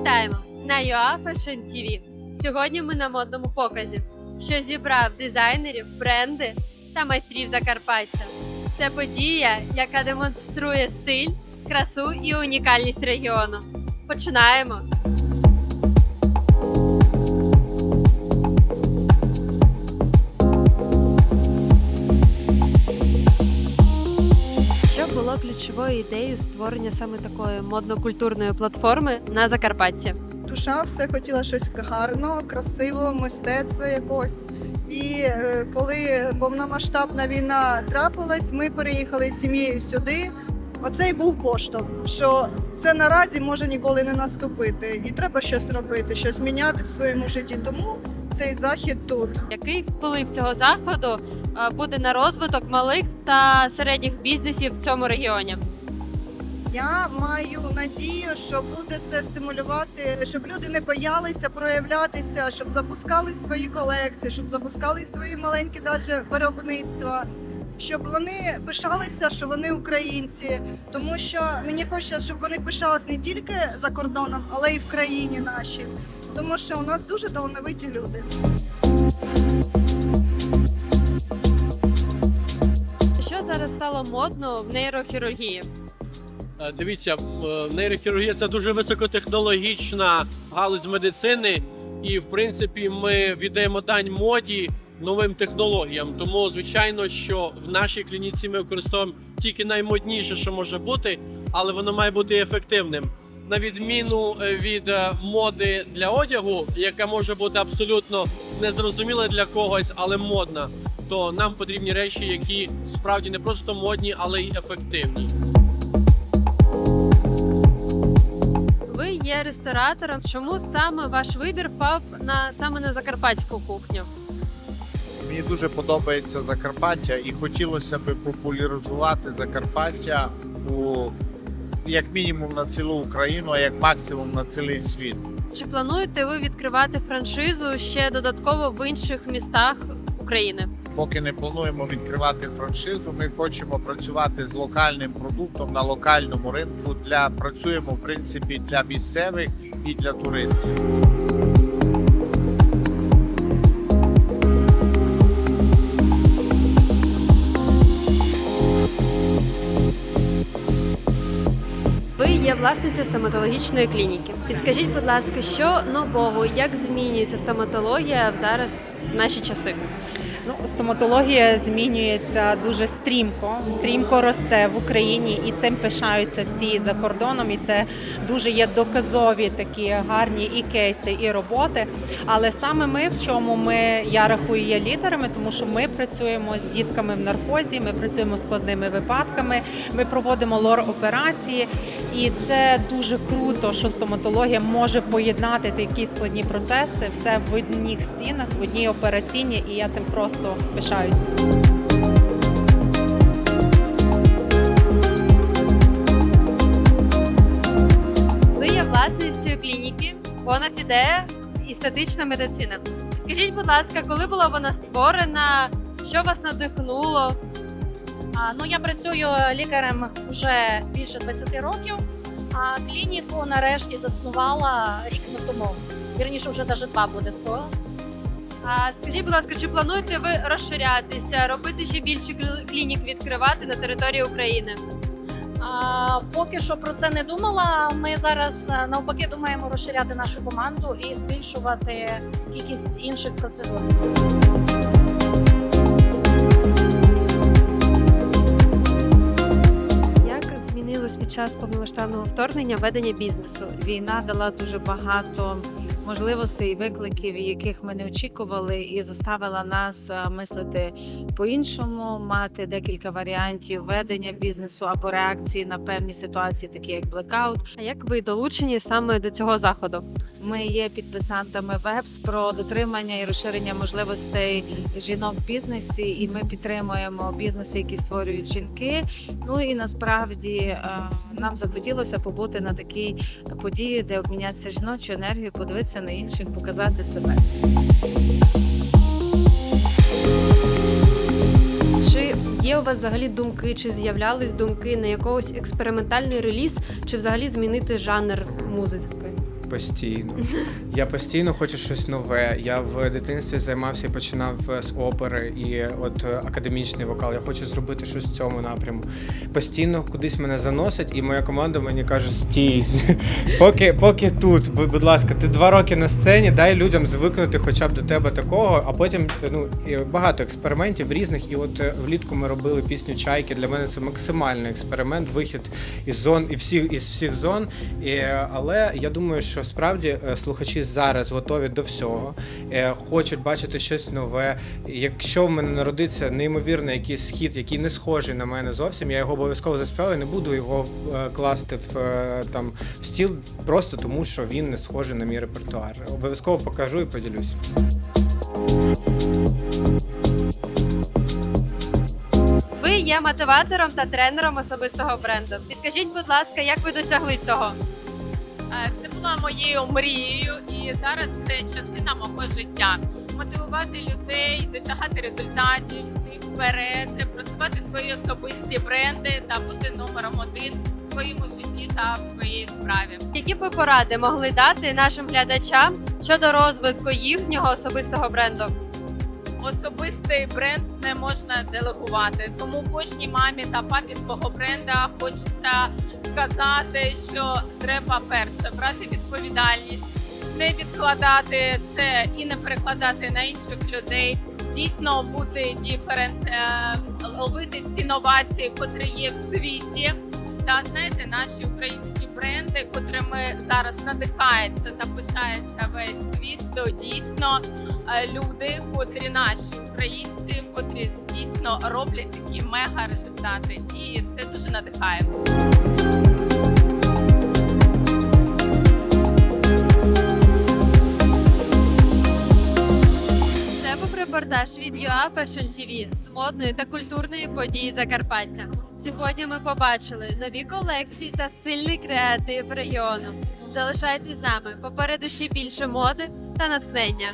Вітаємо на UA Fashion TV. Сьогодні ми на модному показі, що зібрав дизайнерів, бренди та майстрів Закарпаття. Це подія, яка демонструє стиль, красу і унікальність регіону. Починаємо! Ключовою ідеєю створення саме такої модно-культурної платформи на Закарпатті? душа все хотіла щось гарного, красивого, мистецтва якогось. І е, коли повномасштабна війна трапилась, ми переїхали з сім'єю сюди. Оце й був поштовх, що це наразі може ніколи не наступити, і треба щось робити, щось міняти в своєму житті. Тому цей захід тут. Який вплив цього заходу е, буде на розвиток малих та середніх бізнесів в цьому регіоні? Я маю надію, що буде це стимулювати, щоб люди не боялися проявлятися, щоб запускали свої колекції, щоб запускали свої маленькі даже виробництва, щоб вони пишалися, що вони українці. Тому що мені хочеться, щоб вони пишались не тільки за кордоном, але й в країні нашій. Тому що у нас дуже талановиті люди. Що зараз стало модно в нейрохірургії? Е, Дивіться, е, нейрохірургія це дуже високотехнологічна галузь медицини, і в принципі ми віддаємо дань моді новим технологіям. Тому, звичайно, що в нашій клініці ми використовуємо тільки наймодніше, що може бути, але воно має бути ефективним. На відміну е, від моди для одягу, яка може бути абсолютно незрозуміла для когось, але модна, то нам потрібні речі, які справді не просто модні, але й ефективні. Є ресторатором. Чому саме ваш вибір впав на саме на закарпатську кухню? Мені дуже подобається Закарпаття і хотілося б популяризувати Закарпаття у як мінімум на цілу Україну, а як максимум на цілий світ. Чи плануєте ви відкривати франшизу ще додатково в інших містах України? Поки не плануємо відкривати франшизу, ми хочемо працювати з локальним продуктом на локальному ринку. Для працюємо в принципі для місцевих і для туристів. Є власниця стоматологічної клініки. Підскажіть, будь ласка, що нового, як змінюється стоматологія зараз в наші часи? Ну, стоматологія змінюється дуже стрімко, стрімко росте в Україні, і цим пишаються всі за кордоном. І це дуже є доказові такі гарні і кейси, і роботи. Але саме ми в чому ми я рахую є лідерами, тому що ми працюємо з дітками в наркозі, ми працюємо з складними випадками, ми проводимо лор операції, і це дуже круто, що стоматологія може поєднати такі складні процеси, все в одних стінах, в одній операційній, і я цим просто пишаюсь. Є власницею клініки Бонафіде естетична медицина. Підкажіть, будь ласка, коли була вона створена? Що вас надихнуло? Ну, я працюю лікарем вже більше 20 років, а клініку нарешті заснувала рік тому. Вірніше, вже навіть два буде скоро. А скажіть, будь ласка, чи плануєте ви розширятися, робити ще більше клі- клінік відкривати на території України? А, поки що про це не думала. Ми зараз навпаки думаємо розширяти нашу команду і збільшувати кількість інших процедур. Час повномасштабного вторгнення ведення бізнесу? Війна дала дуже багато можливостей і викликів, яких ми не очікували, і заставила нас е, мислити по-іншому, мати декілька варіантів ведення бізнесу або реакції на певні ситуації, такі як блекаут. А як ви долучені саме до цього заходу? Ми є підписантами ВЕПС про дотримання і розширення можливостей жінок в бізнесі, і ми підтримуємо бізнеси, які створюють жінки. Ну і насправді е, нам захотілося побути на такій події, де обмінятися жіночою енергією, подивитися на інших, показати себе. Чи є у вас взагалі думки, чи з'являлись думки на якогось експериментальний реліз, чи взагалі змінити жанр музики? Постійно. Я постійно хочу щось нове. Я в дитинстві займався і починав з опери і от е, академічний вокал. Я хочу зробити щось в цьому напряму. Постійно кудись мене заносить, і моя команда мені каже: стій, поки, поки тут, будь ласка, ти два роки на сцені, дай людям звикнути хоча б до тебе такого, а потім ну багато експериментів різних. І от е, влітку ми робили пісню Чайки. Для мене це максимальний експеримент, вихід із зон і всіх із всіх зон. І, але я думаю, що справді е, слухачі зараз готові до всього, е, хочуть бачити щось нове. Якщо в мене народиться неймовірний якийсь хіт, який не схожий на мене зовсім, я його обов'язково заспіваю, не буду його е, класти в там в стіл, просто тому що він не схожий на мій репертуар. Обов'язково покажу і поділюсь. Ви є мотиватором та тренером особистого бренду. Підкажіть, будь ласка, як ви досягли цього? Е, Це була моєю мрією, і зараз це частина мого життя. Мотивувати людей, досягати результатів, йти вперед, просувати свої особисті бренди та бути номером один в своєму житті та в своїй справі. Які б ви поради могли дати нашим глядачам щодо розвитку їхнього особистого бренду? Особистий бренд не можна делегувати, тому кожній мамі та папі свого бренда хочеться сказати, що треба перше брати відповідальність, не відкладати це і не перекладати на інших людей. Дійсно бути діферент, ловити всі новації, котрі є в світі. Та знаєте, наші українські бренди, котрими зараз надихається та пишається весь світ, то дійсно е, люди, котрі наші українці, котрі дійсно роблять такі мега результати, і це дуже надихає. Репортаж від UA Fashion TV з модної та культурної події Закарпаття. Сьогодні ми побачили нові колекції та сильний креатив регіону. Залишайтесь з нами попереду ще більше моди та натхнення.